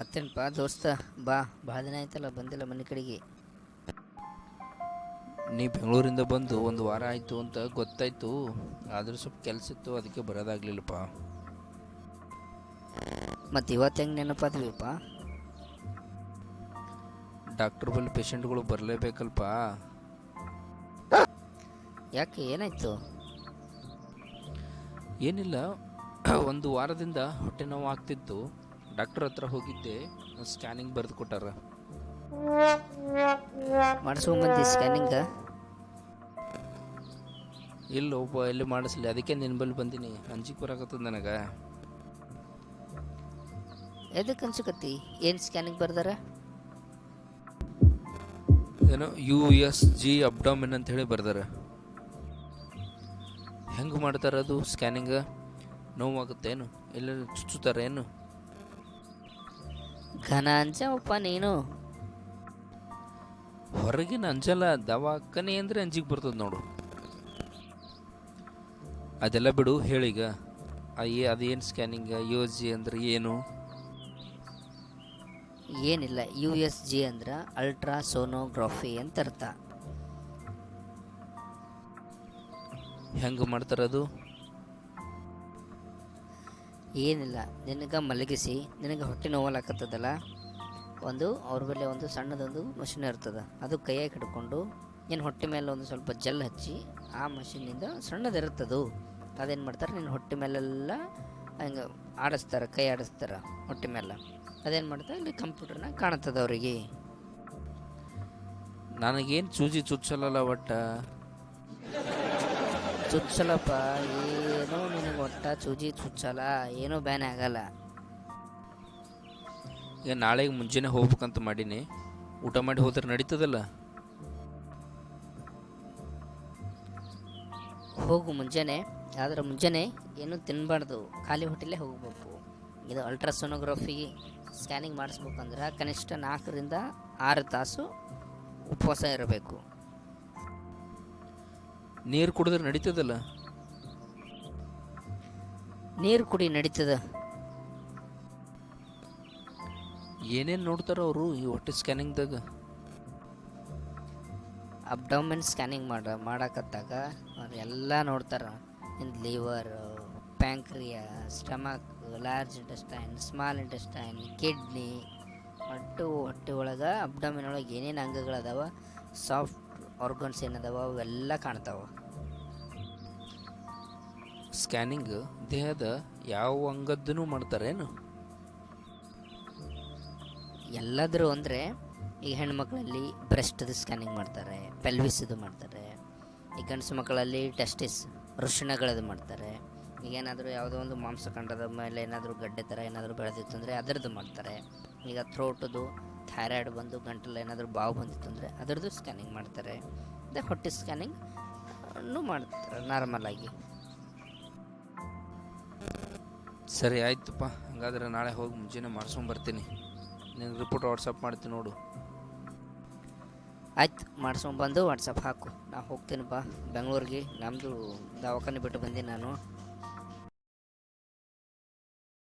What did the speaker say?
ಮತ್ತೇನಪ್ಪ ದೋಸ್ತ ಬಾ ಭಾಳ ದಿನ ಆಯ್ತಲ್ಲ ಬಂದಿಲ್ಲ ಮನೆ ಕಡೆಗೆ. ನೀ ಬೆಂಗಳೂರಿಂದ ಬಂದು ಒಂದು ವಾರ ಆಯಿತು ಅಂತ ಗೊತ್ತಾಯಿತು ಆದರೂ ಸ್ವಲ್ಪ ಕೆಲಸ ಇತ್ತು ಅದಕ್ಕೆ ಬರೋದಾಗಲಿಲ್ಲಪ್ಪ. ಮತ್ತು ಇವತ್ತು ಹೆಂಗೆ ನೆನಪಾದ್ವಿಪ್ಪ ಡಾಕ್ಟ್ರ್ ಬಳಿ ಪೇಷಂಟ್ಗಳು ಬರಲೇಬೇಕಲ್ಪ? ಯಾಕೆ ಏನಾಯ್ತು? ಏನಿಲ್ಲ ಒಂದು ವಾರದಿಂದ ಹೊಟ್ಟೆ ನೋವು ಆಗ್ತಿತ್ತು. ಡಾಕ್ಟ್ರ್ ಹತ್ರ ಹೋಗಿದ್ದೆ ಸ್ಕ್ಯಾನಿಂಗ್ ಬರೆದು ಕೊಟ್ಟಾರ. ಮಾಡಿಸ್ಕೊಂಬಂದಿ ಸ್ಕ್ಯಾನಿಂಗ? ಇಲ್ಲ ಒಬ್ಬ ಎಲ್ಲಿ ಮಾಡಿಸ್ಲಿ ಅದಕ್ಕೆ ನಿನ್ನ ಬಂದಿನಿ ಬಂದೀನಿ. ಅಂಜಿಕೆ ಬರಾಕತ್ತದ ನನಗೆ. ಎದಕ್ಕೆ ಅನ್ಸಕತ್ತಿ? ಏನು ಸ್ಕ್ಯಾನಿಂಗ್ ಬರ್ದಾರ? ಏನೋ ಯು ಎಸ್ ಜಿ ಅಬ್ಡಾಮಿನ್ ಅಂತ ಹೇಳಿ ಬರ್ದಾರ. ಹೆಂಗೆ ಮಾಡ್ತಾರ ಅದು ಸ್ಕ್ಯಾನಿಂಗ್? ನೋವಾಗುತ್ತೇನು? ಎಲ್ಲ ಚುಚ್ಚುತ್ತಾರೆ ಏನು ಘನ ಅಂಜವಪ್ಪ ನೀನು. ಹೊರಗಿನ ಅಂಜಲ್ಲ ದವಾಖಾನೆ ಅಂದರೆ ಅಂಜಿಗೆ ಬರ್ತದೆ ನೋಡು. ಅದೆಲ್ಲ ಬಿಡು ಹೇಳೀಗ ಏ ಅದೇನು ಸ್ಕ್ಯಾನಿಂಗ್ ಯು ಎಸ್ ಜಿ ಅಂದ್ರೆ ಏನು? ಏನಿಲ್ಲ ಯು ಎಸ್ ಜಿ ಅಂದ್ರೆ ಅಲ್ಟ್ರಾ ಸೋನೋಗ್ರಫಿ ಅಂತ ಅರ್ಥ. ಹೆಂಗೆ ಮಾಡ್ತಾರದು ಅದು? ಏನಿಲ್ಲ, ನಿನಗೆ ಮಲಗಿಸಿ, ನಿನಗೆ ಹೊಟ್ಟೆ ನೋವಲಾಕತ್ತದಲ್ಲ ಒಂದು, ಅವ್ರ ಮೇಲೆ ಒಂದು ಸಣ್ಣದೊಂದು ಮಷಿನ್ ಇರ್ತದೆ. ಅದು ಕೈಯಾಗಿ ಹಿಡ್ಕೊಂಡು ನಿನ್ನ ಹೊಟ್ಟೆ ಮೇಲೆ ಒಂದು ಸ್ವಲ್ಪ ಜೆಲ್ ಹಚ್ಚಿ, ಆ ಮಷಿನಿಂದ ಸಣ್ಣದಿರುತ್ತದು. ಅದೇನು ಮಾಡ್ತಾರೆ ನಿನ್ನ ಹೊಟ್ಟೆ ಮೇಲೆಲ್ಲ ಹಂಗೆ ಆಡಿಸ್ತಾರೆ, ಕೈ ಆಡಿಸ್ತಾರೆ ಹೊಟ್ಟೆ ಮೇಲೆ. ಅದೇನು ಮಾಡ್ತಾರೆ ಇಲ್ಲಿ ಕಂಪ್ಯೂಟರ್ನ ಕಾಣುತ್ತದೆ ಅವರಿಗೆ. ನನಗೇನು ಚೂಜಿ ಚುಚ್ಚಲ್ಲ ಒಟ್ಟ? ಚುಚ್ಚಲಪ್ಪ ಏನೂ ನಿನಗೆ ಒಟ್ಟ ಚೂಜಿ ಚುಚ್ಚಲ್ಲ ಏನೂ ಬ್ಯಾನೆ ಆಗಲ್ಲ. ಈಗ ನಾಳೆಗೆ ಮುಂಜಾನೆ ಹೋಗ್ಬೇಕಂತ ಮಾಡೀನಿ. ಊಟ ಮಾಡಿ ಹೋದ್ರೆ ನಡೀತದಲ್ಲ? ಹೋಗು ಮುಂಜಾನೆ ಆದರೆ ಮುಂಜಾನೆ ಏನೂ ತಿನ್ನಬಾರ್ದು ಖಾಲಿ ಹೊಟ್ಟೆಲೇ ಹೋಗಬೇಕು. ಇದು ಅಲ್ಟ್ರಾಸೋನೋಗ್ರಫಿ ಸ್ಕ್ಯಾನಿಂಗ್ ಮಾಡಿಸ್ಬೇಕಂದ್ರೆ ಕನಿಷ್ಠ ನಾಲ್ಕರಿಂದ ಆರು ತಾಸು ಉಪವಾಸ ಇರಬೇಕು. ನೀರು ಕುಡಿದ್ರೆ ನಡೀತದಲ್ಲ? ನೀರು ಕುಡಿ ನಡೀತದ. ಏನೇನು ನೋಡ್ತಾರ ಅವರು ಈ ಹೊಟ್ಟೆ ಸ್ಕ್ಯಾನಿಂಗ್ದಾಗ ಅಬ್ಡೌಮೆನ್ ಸ್ಕ್ಯಾನಿಂಗ್ ಮಾಡ ಮಾಡಕತ್ತಾಗ ಅವರೆಲ್ಲ ನೋಡ್ತಾರ. Liver pancreas stomach large intestine small intestine kidney ಒಟ್ಟು ಹೊಟ್ಟೆ ಒಳಗೆ ಅಬ್ಡಮಿನ್ ಒಳಗೆ ಏನೇನು ಅಂಗಗಳದಾವ ಸಾಫ್ಟ್ ಆರ್ಗನ್ಸ್ ಏನದಾವ ಅವೆಲ್ಲ ಕಾಣ್ತಾವ. ಸ್ಕ್ಯಾನಿಂಗ್ ದೇಹದ ಯಾವ ಅಂಗದ್ದೂ ಮಾಡ್ತಾರೇನು? ಎಲ್ಲಾದರೂ ಅಂದರೆ ಈಗ ಹೆಣ್ಮಕ್ಳಲ್ಲಿ ಬ್ರೆಸ್ಟ್ದು ಸ್ಕ್ಯಾನಿಂಗ್ ಮಾಡ್ತಾರೆ ಪೆಲ್ವಿಸ್ದು ಮಾಡ್ತಾರೆ, ಈ ಗಂಡಸು ಮಕ್ಕಳಲ್ಲಿ ಟೆಸ್ಟಿಸ್ ವೃಷಣಗಳದ್ದು ಮಾಡ್ತಾರೆ. ಈಗ ಏನಾದರೂ ಯಾವುದೋ ಒಂದು ಮಾಂಸಖಂಡದ ಮೇಲೆ ಏನಾದರೂ ಗಡ್ಡೆ ಥರ ಏನಾದರೂ ಬೆಳೆದಿತ್ತು ಅಂದರೆ ಅದರದ್ದು ಮಾಡ್ತಾರೆ. ಈಗ ಥ್ರೋಟದು ಥೈರಾಯ್ಡ್ ಬಂದು ಗಂಟಲು ಏನಾದರೂ ಬಾವು ಬಂದಿತ್ತು ಅಂದರೆ ಅದರದ್ದು ಸ್ಕ್ಯಾನಿಂಗ್ ಮಾಡ್ತಾರೆ. ಮತ್ತು ಹೊಟ್ಟೆ ಸ್ಕ್ಯಾನಿಂಗ್ ಮಾಡ್ತಾರೆ ನಾರ್ಮಲಾಗಿ ಸರಿ ಆಯ್ತಪ್ಪ. ಹಂಗಾದ್ರೆ ನಾಳೆ ಹೋಗಿ ಮುಂಜಾನೆ ಮಾಡ್ಸ್ಕೊಂಬರ್ತೀನಿ ನಿನಗೆ ರಿಪೋರ್ಟ್ ವಾಟ್ಸಪ್ ಮಾಡ್ತೀನಿ ನೋಡು. ಆಯ್ತು ಮಾಡ್ಸ್ಕೊಂಬಂದು ವಾಟ್ಸಪ್ ಹಾಕು. ನಾ ಹೋಗ್ತೀನಿ ಬಾ ಬೆಂಗಳೂರಿಗೆ ನಮ್ಮದು ದವಾಖಾನೆ ಬಿಟ್ಟು ಬಂದೆ ನಾನು.